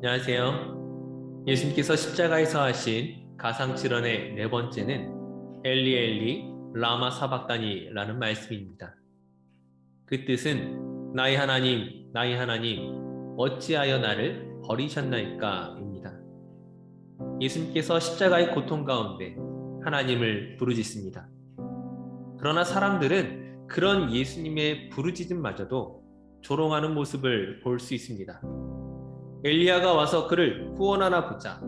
안녕하세요. 예수님께서 십자가에서 하신 가상칠언의 네 번째는 엘리 엘리 라마 사박다니라는 말씀입니다. 그 뜻은 나의 하나님, 나의 하나님, 어찌하여 나를 버리셨나이까입니다. 예수님께서 십자가의 고통 가운데 하나님을 부르짖습니다. 그러나 사람들은 그런 예수님의 부르짖음마저도 조롱하는 모습을 볼 수 있습니다. 엘리야가 와서 그를 구원하나 보자.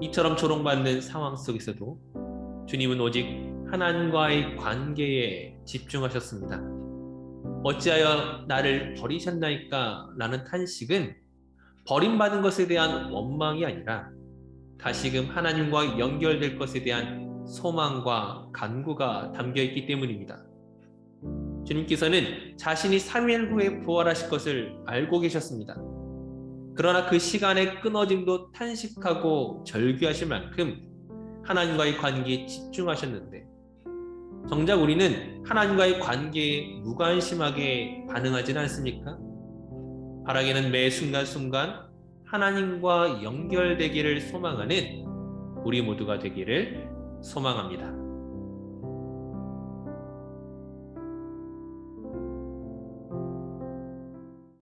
이처럼 조롱받는 상황 속에서도 주님은 오직 하나님과의 관계에 집중하셨습니다. 어찌하여 나를 버리셨나이까? 라는 탄식은 버림받은 것에 대한 원망이 아니라 다시금 하나님과 연결될 것에 대한 소망과 간구가 담겨 있기 때문입니다. 주님께서는 자신이 3일 후에 부활하실 것을 알고 계셨습니다. 그러나 그 시간의 끊어짐도 탄식하고 절규하실 만큼 하나님과의 관계에 집중하셨는데 정작 우리는 하나님과의 관계에 무관심하게 반응하지는 않습니까? 바라기는 매 순간순간 하나님과 연결되기를 소망하는 우리 모두가 되기를 소망합니다.